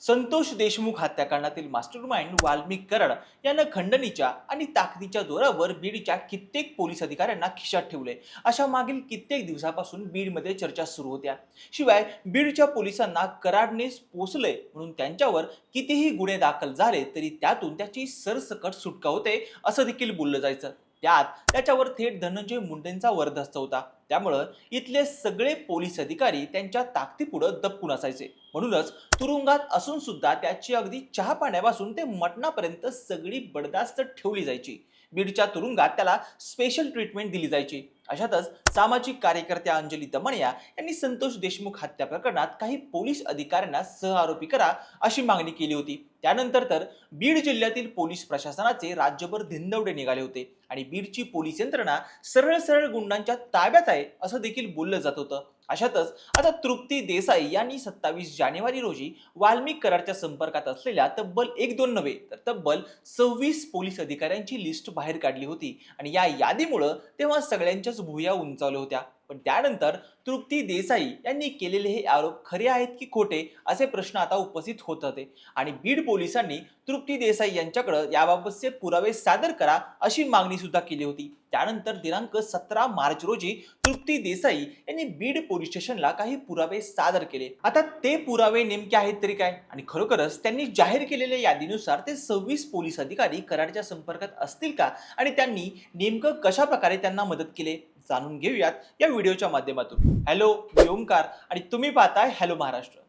संतोष देशमुख हत्याकांडातील master mind Valmik Karad यानं खंडणीच्या आणि ताकदीच्या जोरावर बीडच्या कित्येक पोलीस अधिकाऱ्यांना खिशात ठेवले. अशा मागील कित्येक दिवसापासून बीडमध्ये चर्चा सुरू होत्या. शिवाय बीडच्या पोलिसांना कराडने पोचले म्हणून त्यांच्यावर कितीही गुन्हे दाखल झाले तरी त्यातून त्याची सरसकट सुटका होते असं देखील बोललं जायचं. त्यात त्याच्यावर थेट धनंजय मुंडेंचा वरदस्त होता. त्यामुळं इथले सगळे पोलीस अधिकारी त्यांच्या ताकदीपुढं दबकून असायचे. म्हणूनच तुरुंगात असून सुद्धा त्याची अगदी चहा पाण्यापासून ते मटणापर्यंत सगळी बडदास्त ठेवली जायची. बीडच्या तुरुंगात त्याला स्पेशल ट्रीटमेंट दिली जायची. अशातच सामाजिक कार्यकर्त्या अंजली दमणिया यांनी संतोष देशमुख हत्या प्रकरणात काही पोलीस अधिकाऱ्यांना सहआरोपी करा अशी मागणी केली होती. त्यानंतर तर बीड जिल्ह्यातील पोलीस प्रशासनाचे राज्यभर धिंदवडे निघाले होते आणि बीडची पोलीस यंत्रणा सरळ सरळ गुंडांच्या ताब्यात आहे असं देखील बोललं जात होतं. अशातच आता तृप्ती देसाई यांनी सत्तावीस जानेवारी रोजी वाल्मिक कराडच्या संपर्कात असलेल्या तब्बल एक दोन नव्हे तर तब्बल सव्वीस पोलीस अधिकाऱ्यांची लिस्ट बाहेर काढली होती. आणि या यादीमुळं तेव्हा सगळ्यांच्याच भुया उंचावल्या होत्या. पण त्यानंतर तृप्ती देसाई यांनी केलेले हे आरोप खरे आहेत की खोटे असे प्रश्न आता उपस्थित होत होते. आणि बीड पोलिसांनी तृप्ती देसाई यांच्याकडे याबाबतचे पुरावे सादर करा अशी मागणी सुद्धा केली होती. त्यानंतर दिनांक सतरा मार्च रोजी तृप्ती देसाई यांनी बीड पोलीस स्टेशनला काही पुरावे सादर केले. आता ते पुरावे नेमके आहेत तरी काय? आणि खरोखरच त्यांनी जाहीर केलेल्या यादीनुसार ते सव्वीस पोलीस अधिकारी कराडच्या संपर्कात असतील का? आणि त्यांनी नेमकं कशा प्रकारे त्यांना मदत केले? जाणून घेऊयात या व्हिडिओच्या माध्यमातून. हॅलो मी ओमकार आणि तुम्ही पाहताय हॅलो महाराष्ट्र.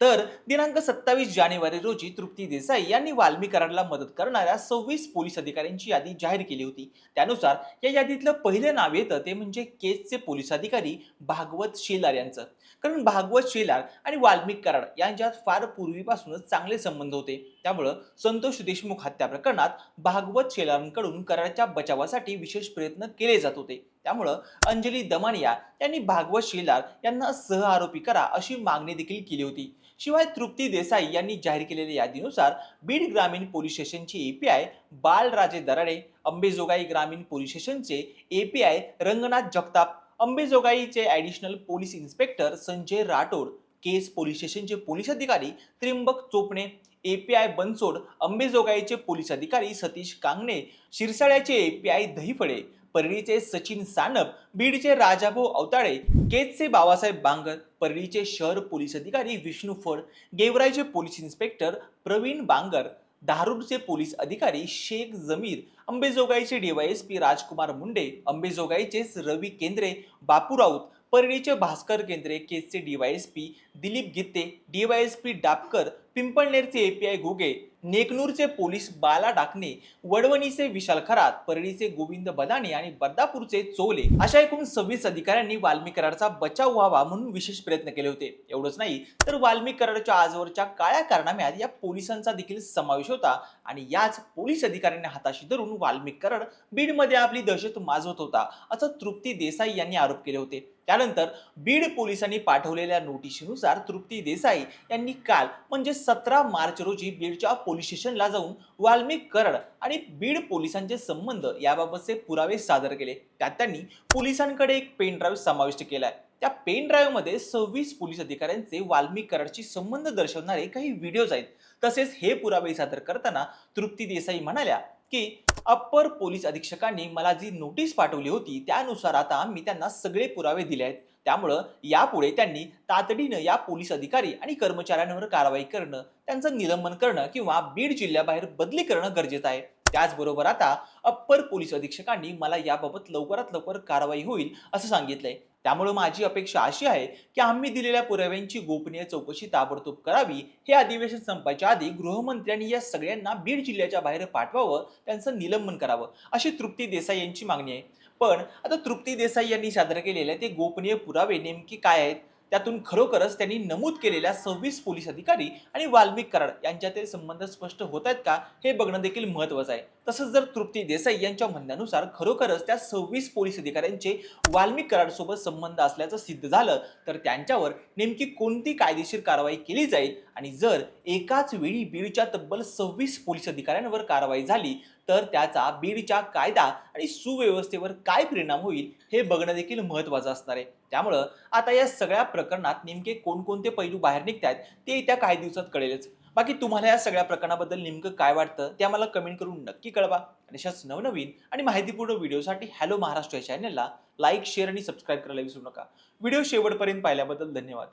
तर दिनांक सत्तावीस जानेवारी रोजी तृप्ती देसाई यांनी वाल्मीकरांना मदत करणाऱ्या सव्वीस पोलीस अधिकाऱ्यांची यादी जाहीर केली होती. त्यानुसार या यादीतलं पहिलं नाव येतं ते म्हणजे केसचे पोलीस अधिकारी भागवत शेलार यांचं. कारण भागवत शेलार आणि वाल्मिक कराड यांच्यात फार पूर्वीपासूनच चांगले संबंध होते. त्यामुळं संतोष देशमुख हत्या प्रकरणात भागवत शेलारांकडून कराडच्या बचावासाठी विशेष प्रयत्न केले जात होते. त्यामुळं अंजली दमानिया यांनी भागवत शेलार यांना सह आरोपी करा अशी मागणी देखील केली होती. शिवाय तृप्ती देसाई यांनी जाहीर केलेल्या यादीनुसार बीड ग्रामीण पोलीस स्टेशनची एपीआय बालराजे दराडे अंबेजोगाई ग्रामीण पोलीस स्टेशनचे API Ranganath Jagtap अंबेजोगाईचे additional police inspector Sanjay Rathod case police स्टेशनचे पोलीस अधिकारी त्रिंबक चोपणे एपीआय बनसोड अंबेजोगाईचे पोलीस अधिकारी सतीश कांगणे शिरसाळ्याचे एपीआय दहीफळे परळीचे सचिन सानप बीडचे राजाभाऊ अवताळे केजचे बाबासाहेब बांगर परळीचे शहर पोलीस अधिकारी विष्णू फड गेवराईचे पोलीस इन्स्पेक्टर प्रवीण बांगर धारूरचे पोलीस अधिकारी शेख जमीर अंबेजोगाईचे डीवायएसपी राजकुमार मुंडे अंबेजोगाईचे रवी केंद्रे बापू राऊत परळीचे भास्कर केंद्रे केसचे डीवायएसपी दिलीप गित्ते डीवायएसपी डापकर पिंपळनेरचे एपीआय घुगे नेकनूरचे पोलीस बाला डाकणे वडवणीचे विशाल खरात परळीचे गोविंद बदाणे आणि बर्दापूरचे चोले अशा एकूण सव्वीस अधिकाऱ्यांनी वाल्मी कराडचा बचाव व्हावा म्हणून विशेष प्रयत्न केले होते. एवढंच नाही तर वाल्मी कराडच्या आजवरच्या काळ्या कारनाम्यात या पोलिसांचा देखील समावेश होता आणि याच पोलीस अधिकाऱ्यांनी हाताशी धरून वाल्मी कराड बीडमध्ये आपली दहशत माजवत होता असं तृप्ती देसाई यांनी आरोप केले होते. त्यानंतर बीड पोलिसांनी पाठवलेल्या नोटिशीनुसार तृप्ती देसाई यांनी काल म्हणजे सतरा मार्च रोजी बीडच्या पोलीस स्टेशनला जाऊन वाल्मिक कराड आणि बीड पोलिसांचे संबंध याबाबतचे पुरावे सादर केले. त्यात त्यांनी पोलिसांकडे एक पेन ड्राईव्ह समाविष्ट केला आहे त्या पेन ड्राईव्हमध्ये सव्वीस पोलीस अधिकाऱ्यांचे वाल्मिक कराडशी संबंध दर्शवणारे काही व्हिडिओज आहेत. तसेच हे पुरावे सादर करताना तृप्ती देसाई म्हणाल्या की अप्पर पोलीस अधीक्षकांनी मला जी नोटीस पाठवली होती त्यानुसार आता मी त्यांना सगळे पुरावे दिले आहेत. त्यामुळं यापुढे त्यांनी तातडीनं या पोलीस अधिकारी आणि कर्मचाऱ्यांवर कारवाई करणं त्यांचं निलंबन करणं किंवा बीड जिल्ह्याबाहेर बदली करणं गरजेचं आहे. त्याचबरोबर आता अप्पर पोलीस अधीक्षकांनी मला याबाबत लवकरात लवकर कारवाई होईल असं सांगितलंय. त्यामुळे माझी अपेक्षा अशी आहे की आम्ही दिलेल्या पुराव्यांची गोपनीय चौकशी ताबडतोब करावी. हे अधिवेशन संपायच्या आधी गृहमंत्र्यांनी या सगळ्यांना बीड जिल्ह्याच्या बाहेर पाठवावं त्यांचं निलंबन करावं अशी तृप्ती देसाई यांची मागणी आहे. पण आता तृप्ती देसाई यांनी सादर केलेले ते गोपनीय पुरावे नेमके काय आहेत? त्यातून खरोखरच त्यांनी नमूद केलेल्या सव्वीस पोलीस अधिकारी आणि वाल्मिक कराड यांच्यातील संबंध स्पष्ट होत आहेत का हे बघणं देखील महत्वाचं आहे. तसंच जर तृप्ती देसाई यांच्या म्हणण्यानुसार खरोखरच त्या सव्वीस पोलीस अधिकाऱ्यांचे वाल्मिक कराडसोबत संबंध असल्याचं सिद्ध झालं तर त्यांच्यावर नेमकी कोणती कायदेशीर कारवाई केली जाईल? आणि जर एकाच वेळी बीडच्या तब्बल सव्वीस पोलीस अधिकाऱ्यांवर कारवाई झाली तर त्याचा बीडच्या कायदा आणि सुव्यवस्थेवर काय परिणाम होईल हे बघणं देखील महत्त्वाचं असणार आहे. त्यामुळं आता या सगळ्या प्रकरणात नेमके कोणकोणते पैलू बाहेर निघतात ते येत्या काही दिवसात कळेलच. बाकी तुम्हाला या सगळ्या प्रकरणाबद्दल नेमकं काय वाटतं ते आम्हाला कमेंट करून नक्की कळवा. आणि अशाच नवनवीन आणि माहितीपूर्ण व्हिडिओसाठी हॅलो महाराष्ट्र या चॅनलला लाईक शेअर आणि सबस्क्राईब करायला विसरू नका. व्हिडिओ शेवटपर्यंत पाहिल्याबद्दल धन्यवाद.